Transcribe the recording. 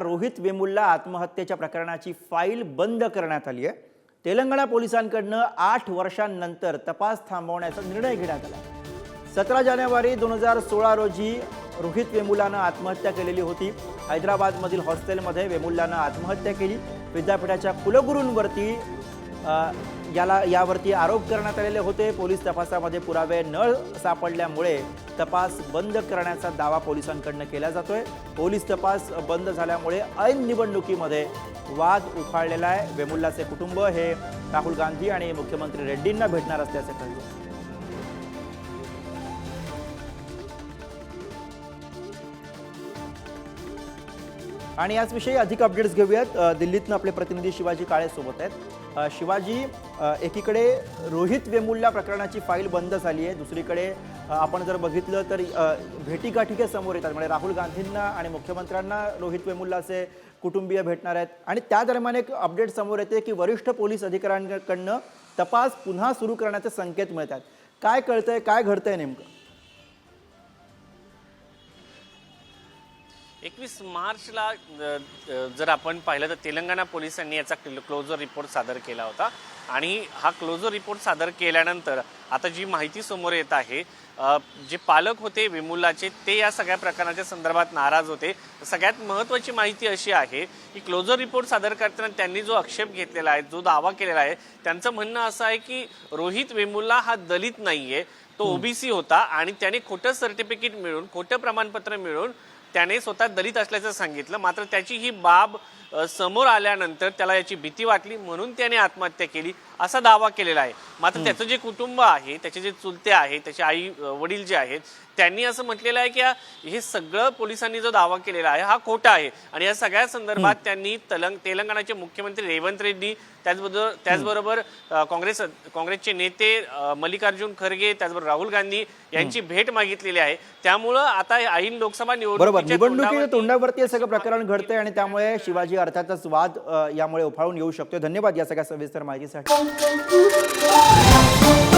रोहित वेमुल्ला आत्महत्येच्या प्रकरणाची फाईल बंद करण्यात आली आहे. तेलंगणा पोलिसांकडनं आठ वर्षांनंतर तपास थांबवण्याचा निर्णय घेण्यात आला सतरा जानेवारी दोन हजार सोळा रोजी रोहित वेमुलानं आत्महत्या केलेली होती. हैदराबादमधील हॉस्टेलमध्ये वेमुल्लानं आत्महत्या केली. विद्यापीठाच्या कुलगुरूंवरती याला यावरती आरोप करण्यात आलेले होते. पोलीस तपासामध्ये पुरावे न सापडल्यामुळे तपास बंद करण्याचा दावा पोलिसांकडनं केला जातोय. पोलीस तपास बंद झाल्यामुळे ऐन निवडणुकीमध्ये वाद उफाळलेला आहे. वेमुल्लाचे कुटुंब हे राहुल गांधी आणि मुख्यमंत्री रेड्डींना भेटणार असल्याचे कळले. आणि याचविषयी अधिक अपडेट्स घेऊयात. दिल्लीतनं आपले प्रतिनिधी शिवाजी काळे सोबत आहेत. शिवाजी एकीकडे रोहित वेमुल्ला प्रकरणाची फाईल बंद झाली आहे. दुसरीकडे आपण जर बघितलं तर अ, भेटीगाठी समोर येतात. म्हणजे राहुल गांधींना आणि मुख्यमंत्र्यांना रोहित वेमुल्लाचे कुटुंबीय भेटणार आहेत. आणि त्या दरम्यान एक अपडेट समोर येते की वरिष्ठ पोलीस अधिकाऱ्यांकडनं तपास पुन्हा सुरू करण्याचे संकेत मिळतात. काय कळतंय काय घडतंय नेमकं? एकवीस मार्चला जर आपण पाहिलं तर तेलंगणा पोलिसांनी याचा क्ल- क्लोजर रिपोर्ट सादर केला होता. आणि हा क्लोजर रिपोर्ट सादर केल्यानंतर आता जी माहिती समोर येत आहे जे पालक होते विमुलाचे ते या सगळ्या प्रकरणाच्या संदर्भात नाराज होते. सगळ्यात महत्त्वाची माहिती अशी आहे की क्लोजर रिपोर्ट सादर करताना त्यांनी जो आक्षेप घेतलेला आहे जो दावा केलेला आहे त्यांचं म्हणणं असं आहे की रोहित वेमुल्ला हा दलित नाहीये तो ओबीसी होता आणि त्याने खोटं सर्टिफिकेट मिळून खोटं प्रमाणपत्र मिळून त्याने स्वतः दलित असल्याचं सांगितलं. मात्र त्याची ही बाब समोर आल्यानंतर त्याला याची भीती वाटली. म्हणून त्याने आत्महत्या केली. असा दावा केलेला आहे. मात्र त्याचं जे कुटुंब आहे त्याचे जे चुलते आहेत त्याचे आई वडील जे आहेत त्यांनी असं म्हटलेलं आहे की हा- सगळं पोलिसांनी जो दावा केलेला आहे हा खोटा आहे. आणि या सगळ्या संदर्भात त्यांनी तलंग तेलंगणाचे मुख्यमंत्री रेवंत रेड्डी त्याचबरोबर त्याचबरोबर काँग्रेस काँग्रेसचे नेते मल्लिकार्जुन खरगे त्याचबरोबर राहुल गांधी यांची भेट मागितलेली आहे. त्यामुळं आता ऐन लोकसभा बरोबर. निवडणुकीच्या तोंडावरती- हे सगळं प्रकरण घडतंय आणि त्यामुळे शिवाजी अर्थातच वाद यामुळे उफाळून येऊ शकतो धन्यवाद या सगळ्या सविस्तर माहितीसाठी. Música